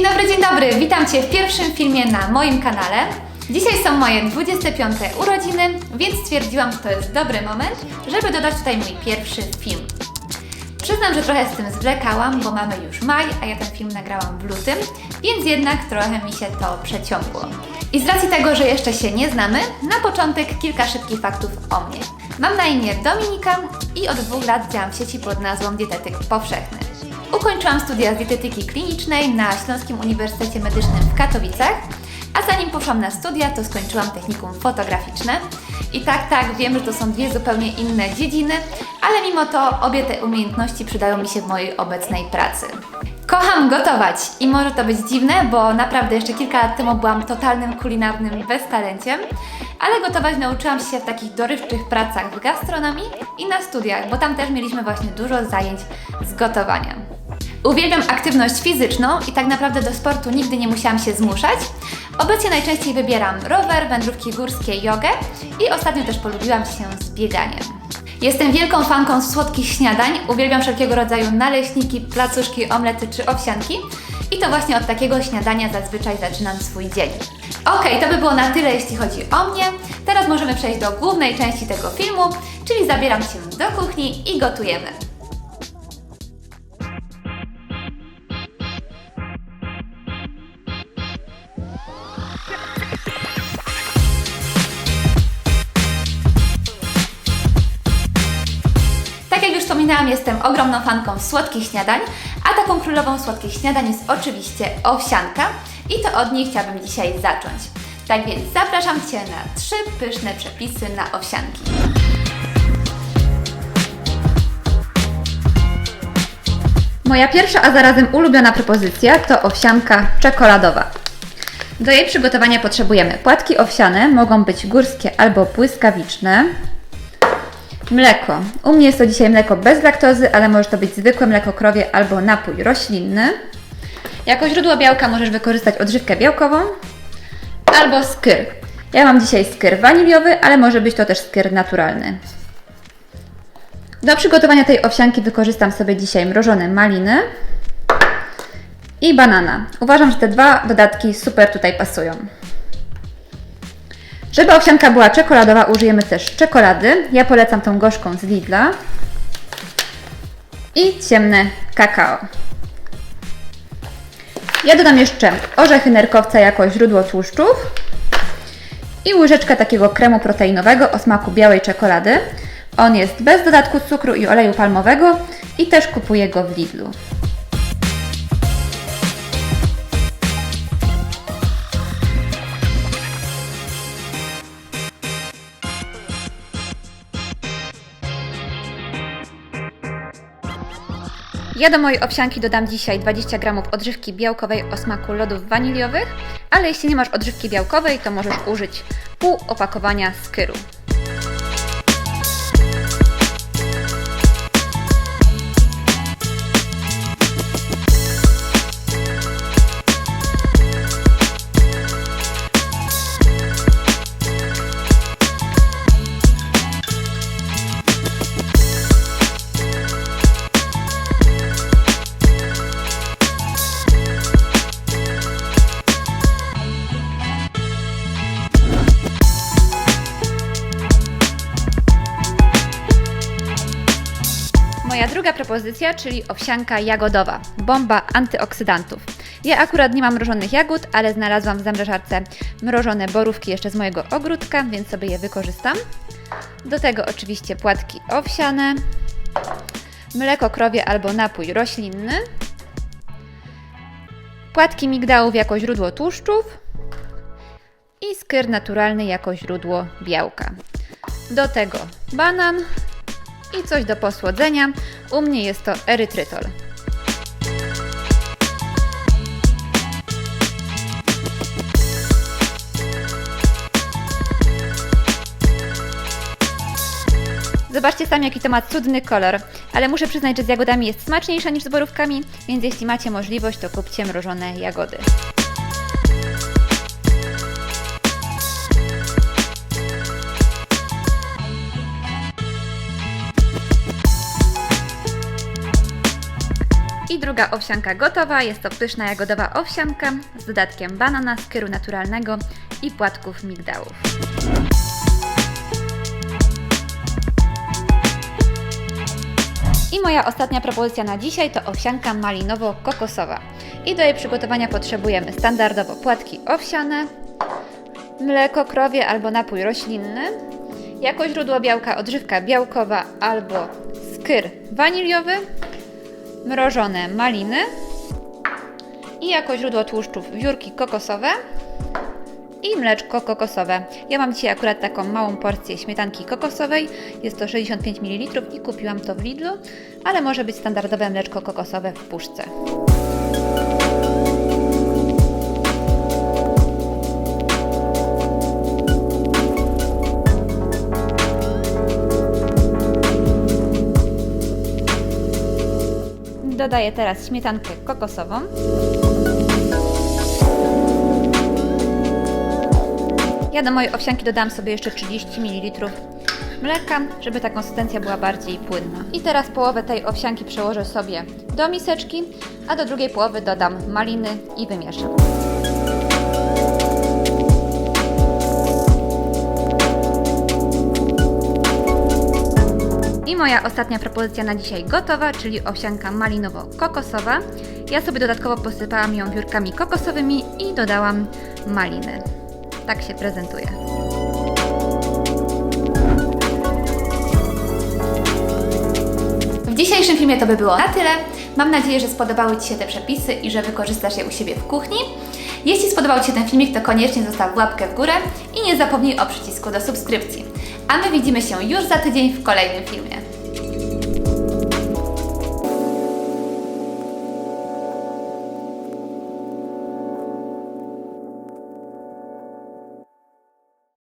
Dzień dobry, dzień dobry. Witam Cię w pierwszym filmie na moim kanale. Dzisiaj są moje 25 urodziny, więc stwierdziłam, że to jest dobry moment, żeby dodać tutaj mój pierwszy film. Przyznam, że trochę z tym zwlekałam, bo mamy już maj, a ja ten film nagrałam w lutym, więc jednak trochę mi się to przeciągło. I z racji tego, że jeszcze się nie znamy, na początek kilka szybkich faktów o mnie. Mam na imię Dominika i od dwóch lat działam w sieci pod nazwą Dietetyk Powszechny. Ukończyłam studia z dietetyki klinicznej na Śląskim Uniwersytecie Medycznym w Katowicach, a zanim poszłam na studia, to skończyłam technikum fotograficzne. I tak, tak, wiem, że to są dwie zupełnie inne dziedziny, ale mimo to obie te umiejętności przydają mi się w mojej obecnej pracy. Kocham gotować i może to być dziwne, bo naprawdę jeszcze kilka lat temu byłam totalnym kulinarnym beztalenciem, ale gotować nauczyłam się w takich dorywczych pracach w gastronomii i na studiach, bo tam też mieliśmy właśnie dużo zajęć z gotowania. Uwielbiam aktywność fizyczną i tak naprawdę do sportu nigdy nie musiałam się zmuszać. Obecnie najczęściej wybieram rower, wędrówki górskie, jogę i ostatnio też polubiłam się z bieganiem. Jestem wielką fanką słodkich śniadań, uwielbiam wszelkiego rodzaju naleśniki, placuszki, omlety czy owsianki i to właśnie od takiego śniadania zazwyczaj zaczynam swój dzień. Okej, to by było na tyle jeśli chodzi o mnie. Teraz możemy przejść do głównej części tego filmu, czyli zabieram się do kuchni i gotujemy. Wspominałam, jestem ogromną fanką słodkich śniadań, a taką królową słodkich śniadań jest oczywiście owsianka i to od niej chciałabym dzisiaj zacząć. Tak więc zapraszam Cię na trzy pyszne przepisy na owsianki. Moja pierwsza, a zarazem ulubiona propozycja to owsianka czekoladowa. Do jej przygotowania potrzebujemy płatki owsiane, mogą być górskie albo błyskawiczne, Mleko. U mnie jest to dzisiaj mleko bez laktozy, ale może to być zwykłe mleko krowie albo napój roślinny. Jako źródło białka możesz wykorzystać odżywkę białkową albo skyr. Ja mam dzisiaj skyr waniliowy, ale może być to też skyr naturalny. Do przygotowania tej owsianki wykorzystam sobie dzisiaj mrożone maliny i banana. Uważam, że te dwa dodatki super tutaj pasują. Żeby owsianka była czekoladowa, użyjemy też czekolady. Ja polecam tą gorzką z Lidla. I ciemne kakao. Ja dodam jeszcze orzechy nerkowca jako źródło tłuszczów i łyżeczkę takiego kremu proteinowego o smaku białej czekolady. On jest bez dodatku cukru i oleju palmowego i też kupuję go w Lidlu. Ja do mojej owsianki dodam dzisiaj 20 g odżywki białkowej o smaku lodów waniliowych, ale jeśli nie masz odżywki białkowej, to możesz użyć pół opakowania skyru. Druga propozycja, czyli owsianka jagodowa, bomba antyoksydantów. Ja akurat nie mam mrożonych jagód, ale znalazłam w zamrażarce mrożone borówki jeszcze z mojego ogródka, więc sobie je wykorzystam. Do tego oczywiście płatki owsiane, mleko krowie albo napój roślinny, płatki migdałów jako źródło tłuszczów i skyr naturalny jako źródło białka. Do tego banan, i coś do posłodzenia. U mnie jest to erytrytol. Zobaczcie sami, jaki to ma cudny kolor, ale muszę przyznać, że z jagodami jest smaczniejsza niż z borówkami, więc jeśli macie możliwość, to kupcie mrożone jagody. I druga owsianka gotowa. Jest to pyszna jagodowa owsianka z dodatkiem banana, skyru naturalnego i płatków migdałów. I moja ostatnia propozycja na dzisiaj to owsianka malinowo-kokosowa. I do jej przygotowania potrzebujemy standardowo płatki owsiane, mleko krowie albo napój roślinny, jako źródło białka odżywka białkowa albo skyr waniliowy, mrożone maliny i jako źródło tłuszczów wiórki kokosowe i mleczko kokosowe. Ja mam dzisiaj akurat taką małą porcję śmietanki kokosowej, jest to 65 ml i kupiłam to w Lidlu, ale może być standardowe mleczko kokosowe w puszce. Dodaję teraz śmietankę kokosową. Ja do mojej owsianki dodam sobie jeszcze 30 ml mleka, żeby ta konsystencja była bardziej płynna. I teraz połowę tej owsianki przełożę sobie do miseczki, a do drugiej połowy dodam maliny i wymieszam. I moja ostatnia propozycja na dzisiaj gotowa, czyli owsianka malinowo-kokosowa. Ja sobie dodatkowo posypałam ją wiórkami kokosowymi i dodałam maliny. Tak się prezentuje. W dzisiejszym filmie to by było na tyle. Mam nadzieję, że spodobały Ci się te przepisy i że wykorzystasz je u siebie w kuchni. Jeśli spodobał Ci się ten filmik, to koniecznie zostaw łapkę w górę i nie zapomnij o przycisku do subskrypcji. A my widzimy się już za tydzień w kolejnym filmie.